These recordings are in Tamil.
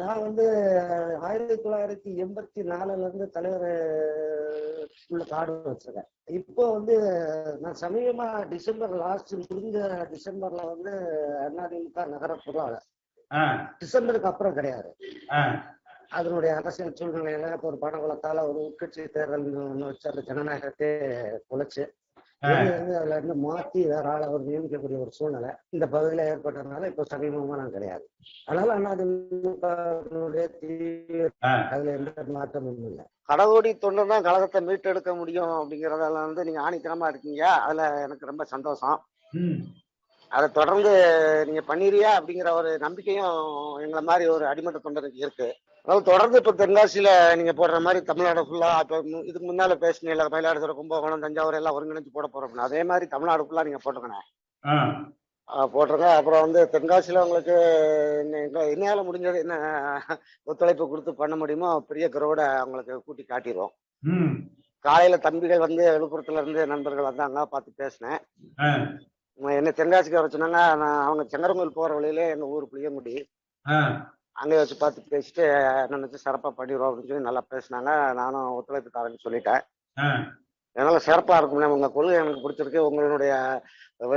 நான் வந்து ஆயிரத்தி தொள்ளாயிரத்தி எண்பத்தி நாலுல இருந்து தலைவர் உள்ள கார்டு வச்சிருக்கேன். இப்போ வந்து நான் சமீபமா டிசம்பர் லாஸ்ட் முடிஞ்ச டிசம்பர்ல வந்து அதிமுக நகர பொருளாளர். டிசம்பருக்கு அப்புறம் கிடையாது. அதனுடைய அரசியல் சூழ்நிலையில ஒரு பணபலத்தால ஒரு உட்கட்சி தேர்தல் ஒண்ணு வச்சு அந்த ஜனநாயகத்தை குலைச்சு இருந்து அதுல இருந்து மாத்தி வேற ஆளை அவர் நியமிக்கக்கூடிய ஒரு சூழ்நிலை இந்த பகுதியில ஏற்பட்டதுனால இப்போ சமீபமா நான் கிடையாது. அதனால ஆ. அதுல எந்த மாற்றமும் இல்லை. கடவுடி தொண்டர் தான் கழகத்தை மீட்டெடுக்க முடியும் அப்படிங்கறதால வந்து நீங்க ஆணித்தனமா இருக்கீங்க. அதுல எனக்கு ரொம்ப சந்தோஷம். ம், அதை தொடர்ந்து நீங்க பண்ணிரியா அப்படிங்கிற ஒரு நம்பிக்கையும் எங்களை மாதிரி ஒரு அடிமட்ட தொண்டருக்கு இருக்கு. அதாவது தொடர்ந்து இப்ப தென்காசியில நீங்க போடுற மாதிரி தமிழ்நாடு ஃபுல்லா இப்ப இதுக்கு முன்னால பேசினீங்க மயிலாடுதுறை கும்பகோணம் தஞ்சாவூர் எல்லாம் ஒருங்கிணைச்சு போட போறோம். அதே மாதிரி தமிழ்நாடு ஃபுல்லா நீங்க போட்டுக்கணும் போட்டிருங்க. அப்புறம் வந்து தென்காசியில உங்களுக்கு என்னால முடிஞ்சது என்ன ஒத்துழைப்பு கொடுத்து பண்ண முடியுமோ பெரிய கரோட அவங்களுக்கு கூட்டி காட்டிடுவோம் காலையில தம்பிகள் வந்து விழுப்புரத்துல இருந்து நண்பர்கள் வந்தாங்க பார்த்து பேசினேன். என்ன தென்காசிக்கு வர சொன்னாங்க நான் அவங்க செங்கரங்கோல் போற வழியில எங்க ஊர் புளியங்குடி. அங்கே வச்சு பார்த்து பேசிட்டு நினைச்சு சிறப்பா பண்ணிடுவோம் அப்படின்னு சொல்லி நல்லா பேசினாங்க. நானும் ஒத்துழைப்பு தரேன்னு சொல்லிட்டேன் அதனால சிறப்பா இருக்கும்ல உங்க கொள்கை எனக்கு பிடிச்சிருக்கு. உங்களுடைய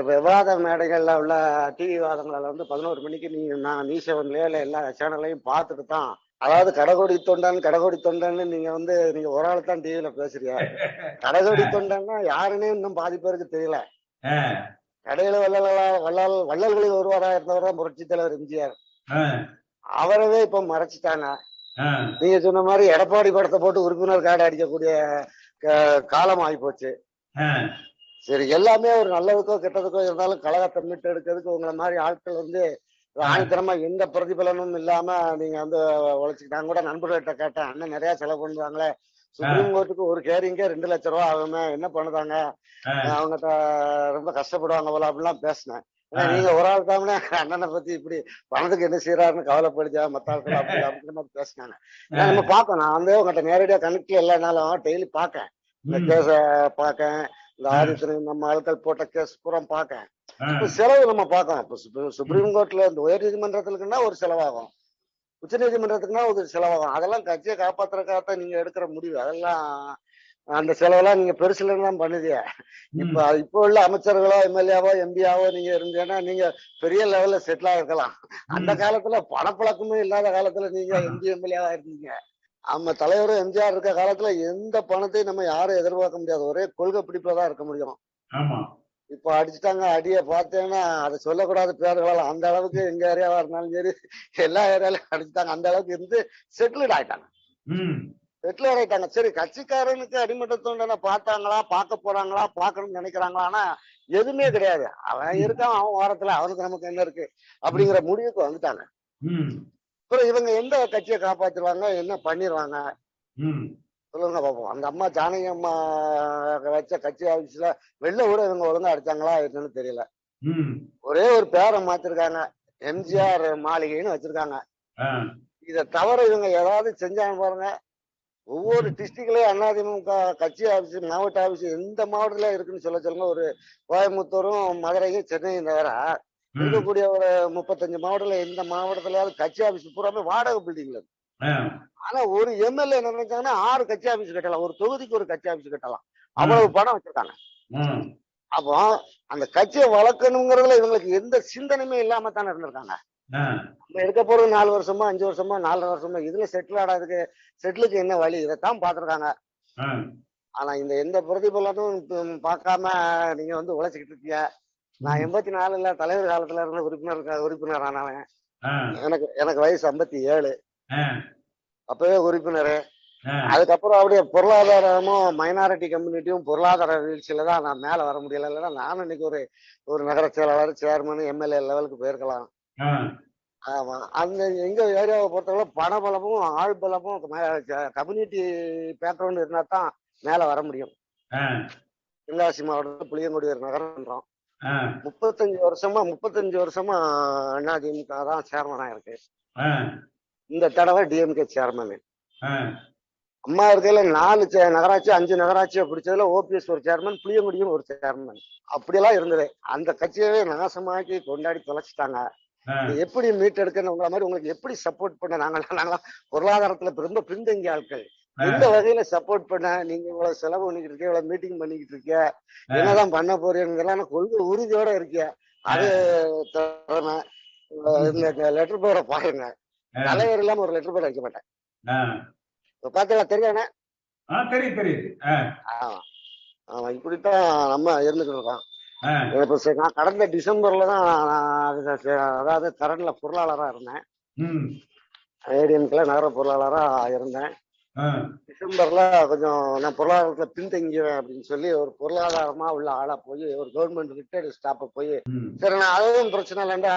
விவாத மேடைகள்ல உள்ள டிவி விவாதங்கள்ல வந்து பதினோரு மணிக்கு நீங்க நான் நியூஸ் செவன்லயோ இல்ல எல்லா சேனல்லையும் பார்த்துட்டு தான். அதாவது கடகோடி தொண்டன் கடகோடி தொண்டன்னு நீங்க வந்து நீங்க ஒரு ஆள் தான் டிவியில பேசுறீங்க. கடகோடி தொண்டன்னா யாருன்னே இன்னும் பாதி பேருக்கு தெரியல. கடையில வள்ளல் வள்ளல் வள்ளல்களில் ஒருவராக இருந்தவர் தான் புரட்சி தலைவர் எம்ஜிஆர். அவரவே இப்ப மறைச்சிட்டாங்க. நீங்க சொன்ன மாதிரி எடப்பாடி படத்தை போட்டு உறுப்பினர் கார்டு அடிக்கக்கூடிய காலம் ஆகி போச்சு சரி எல்லாமே ஒரு நல்லதுக்கோ கெட்டதுக்கோ இருந்தாலும் கழகத்தை மீட்டு எடுக்கிறதுக்கு உங்களை மாதிரி ஆட்கள் வந்து ஆணித்தனமா எந்த பிரதிபலனும் இல்லாம நீங்க வந்து உழைச்சிட்டு நான் கூட நண்பர்கள்ட்ட கேட்டேன் அண்ணன் நிறைய செலவு பண்ணுவாங்களே சுப்ரீம் கோர்ட்டுக்கு ஒரு கேரிங்கே ரெண்டு லட்ச ரூபா ஆகுமே என்ன பண்ணுதாங்க? அவங்க ரொம்ப கஷ்டப்படுவாங்க போல அப்படிலாம் பேசினேன். நீங்க ஒரு ஆள் தானே அண்ணனை பத்தி இப்படி பணத்துக்கு என்ன செய்யறாருன்னு கவலைப்படுச்சா மத்த ஆட்கள் அப்படி அப்படிங்கிற மாதிரி பேசினாங்க. நம்ம பார்க்கணும் நான் வந்து உங்கள்கிட்ட நேரடியா கணக்குல இல்லைனாலும் டெய்லி பார்க்கேன். இந்த கேஸ பார்க்கேன் இந்த ஆதித்தன் நம்ம ஆட்கள் போட்ட கேஸ் பூரா இப்ப செலவு நம்ம பார்க்கலாம் இப்ப சுப்ரீம் கோர்ட்ல இந்த உயர் நீதிமன்றத்துக்குன்னா ஒரு செலவாகும். உச்ச நீதிமன்றத்துக்குன்னா ஒரு செலவாகும். அதெல்லாம் கட்சியை காப்பாத்துறதுக்காகத்தான் நீங்க எடுக்கிற முடிவு. அதெல்லாம் அந்த செலவெல்லாம் நீங்க பெருசுல தான் பண்ணுதிய ம், இப்ப இப்போ உள்ள அமைச்சர்களோ எம்எல்ஏவோ எம்பியாவோ நீங்க இருந்தீங்கன்னா நீங்க பெரிய லெவல்ல செட்டில் ஆகிருக்கலாம் அந்த. காலத்துல பணப்பழக்கமே இல்லாத காலத்துல நீங்க எம்பி எம்எல்ஏவா இருந்தீங்க. நம்ம தலைவரும் எம்ஜிஆர் இருக்க காலத்துல எந்த பணத்தையும் நம்ம யாரும் எதிர்பார்க்க முடியாது. ஒரே கொள்கை பிடிப்புல தான் இருக்க முடியும். ஆமா. இப்போ அடிச்சுட்டாங்க அடிய பார்த்தேன்னா அதை சொல்லக்கூடாத பேர்களால் அந்த அளவுக்கு எங்க ஏரியாவா இருந்தாலும் சரி எல்லா ஏரியாலையும் அடிச்சுட்டாங்க. அந்த அளவுக்கு இருந்து செட்டில்ட் ஆயிட்டாங்க. செட்டில் ஆயிட்டாங்க. சரி கட்சிக்காரனுக்கு அடிமட்ட தோண்டனை பார்த்தாங்களா பார்க்க போறாங்களா பார்க்கணும்னு நினைக்கிறாங்களா? ஆனா எதுவுமே கிடையாது. அவன் இருக்கான் அவன் ஓரத்துல அவனுக்கு நமக்கு என்ன இருக்கு அப்படிங்கிற முடிவுக்கு வந்துட்டாங்க. அப்புறம் இவங்க எந்த கட்சியை காப்பாத்துருவாங்க என்ன பண்ணிடுவாங்க சொல்லுங்க பாப்போம். அந்த அம்மா ஜானகி அம்மா வச்ச கட்சி ஆஃபீஸ்ல வெளில கூட இவங்க ஒழுங்கா அடிச்சாங்களா என்னன்னு தெரியல. ஒரே ஒரு பேரை மாத்திருக்காங்க. எம்ஜிஆர் மாளிகைன்னு வச்சிருக்காங்க. இதை தவிர இவங்க ஏதாவது செஞ்சாங்க பாருங்க. ஒவ்வொரு டிஸ்ட்ரிக்ட்லயும் அதிமுக கட்சி ஆபீஸ் மாவட்ட ஆபீஸ் எந்த மாவட்டத்துல இருக்குன்னு சொல்ல சொல்லுங்க. ஒரு கோயம்புத்தூரும் மதுரையும் சென்னையும் தவிர இருக்கக்கூடிய ஒரு முப்பத்தஞ்சு மாவட்டத்துல எந்த மாவட்டத்திலயாவது கட்சி ஆபீஸ் பூராமே வாடகை பில்டிங்ல இருக்கு. ஆனா ஒரு எம்எல்ஏ என்ன நினைச்சாங்கன்னா ஆறு கட்சி ஆபீஸ் கட்டலாம். ஒரு தொகுதிக்கு ஒரு கட்சி ஆபீஸ் கட்டலாம். அவ்வளவு பணம் வச்சிருக்காங்க. அப்போ அந்த கட்சியை வளர்க்கணுங்கிறதுல இவங்களுக்கு எந்த சிந்தனையுமே இல்லாம தானே இருந்திருக்காங்க. நம்ம இருக்க போறது நாலு வருஷமா அஞ்சு வருஷமா நாலரை வருஷமா இதுல செட்டில் ஆடாதுக்கு செட்டிலுக்கு என்ன வழி? இதைத்தான் பாத்துருக்காங்க ஆனா இந்த எந்த பிரதிபலனும் பார்க்காம நீங்க வந்து உழைச்சிக்கிட்டு இருக்கீங்க. நான் எண்பத்தி நாலுல தலைவர் காலத்துல இருந்த உறுப்பினர் உறுப்பினர் ஆனவன் எனக்கு எனக்கு வயசு ஐம்பத்தி ஏழு. அப்பவே உறுப்பினர். அதுக்கப்புறம் அப்படியே பொருளாதாரமும் மைனாரிட்டி கம்யூனிட்டியும் பொருளாதார வீழ்ச்சியில தான் நான் மேல வர முடியல. இல்லைன்னா நானும் இன்னைக்கு ஒரு ஒரு நகர செயலாளர் சேர்மன் எம்எல்ஏ லெவலுக்கு போயிருக்கலாம். ஆமா. அந்த எங்க ஏரியாவை பொறுத்தவரை பணபலமும் ஆள் பலமும் கம்யூனிட்டி பேக்ரவுண்ட் இருந்தா தான் மேல வர முடியும். தென்காசி மாவட்டத்தில் புளியங்குடி ஒரு நகரம்ன்றோம் முப்பத்தஞ்சு வருஷமா முப்பத்தஞ்சு வருஷமா அதிமுக தான் சேர்மனா இருக்கு இந்த தடவை டிஎம்கே சேர்மன் அம்மா இருக்கையில நாலு நகராட்சி அஞ்சு நகராட்சியை பிடிச்சதுல ஓபிஎஸ் ஒரு சேர்மன் புளியங்குடியும் ஒரு சேர்மன் அப்படியெல்லாம் இருந்தது. அந்த கட்சியவே நாசமாக்கி கொண்டாடி தொலைச்சிட்டாங்க. எப்படி மீட்டெடுக்கணும் உங்களை மாதிரி உங்களுக்கு எப்படி சப்போர்ட் பண்ண நாங்க நாங்களாம் பொருளாதாரத்துல ரொம்ப பின்தங்கிய ஆட்கள். ஆ. எந்த வகையில சப்போர்ட் பண்ண நீங்க இவ்வளவு செலவு பண்ணிக்கிட்டு இருக்க இவ்வளவு மீட்டிங் பண்ணிக்கிட்டு இருக்க என்னதான் பண்ண போறீங்கிறலாம் கொள்கை உறுதியோட இருக்கிய. அது இந்த லெட்டர் பேரை பாருங்க. தலைவர் இல்லாம ஒரு லெட்டர் பேர் வைக்க மாட்டேன். இப்ப பாத்தீங்களா தெரியானே ஆ, தெரியுது ஆமா இப்படித்தான் நம்ம இருந்துகிட்டு இருக்கோம். இப்ப நான் கடந்த டிசம்பர்ல தான் அதாவது கரண்ட்ல பொருளாளரா இருந்தேன். ஏடிஎம்கில் நகர பொருளாளரா இருந்தேன். டிசம்பர்ல கொஞ்சம் நான் பொருளாதாரத்துல பின்தங்கிவேன் அப்படின்னு சொல்லி ஒரு பொருளாதாரமா உள்ள ஆளா போய் ஒரு கவர்மெண்ட் ரிட்டையர்டு ஸ்டாப்ப போய் சரி நான் அதுவும் பிரச்சனை இல்லைண்டா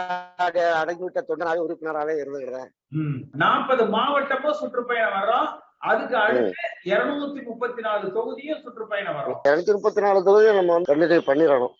அடங்கி விட்ட தொண்டனாவே உறுப்பினராகவே இருந்துக்கிறேன். நாற்பது மாவட்டமும் சுற்றுப்பயணம் வர்றோம். அதுக்கு அடுத்து இருநூத்தி முப்பத்தி நாலு தொகுதியும் சுற்றுப்பயணம் வரும் இருநூத்தி முப்பத்தி நாலு தொகுதியும் நம்ம வந்து கண்டினியூ பண்ணிடணும்.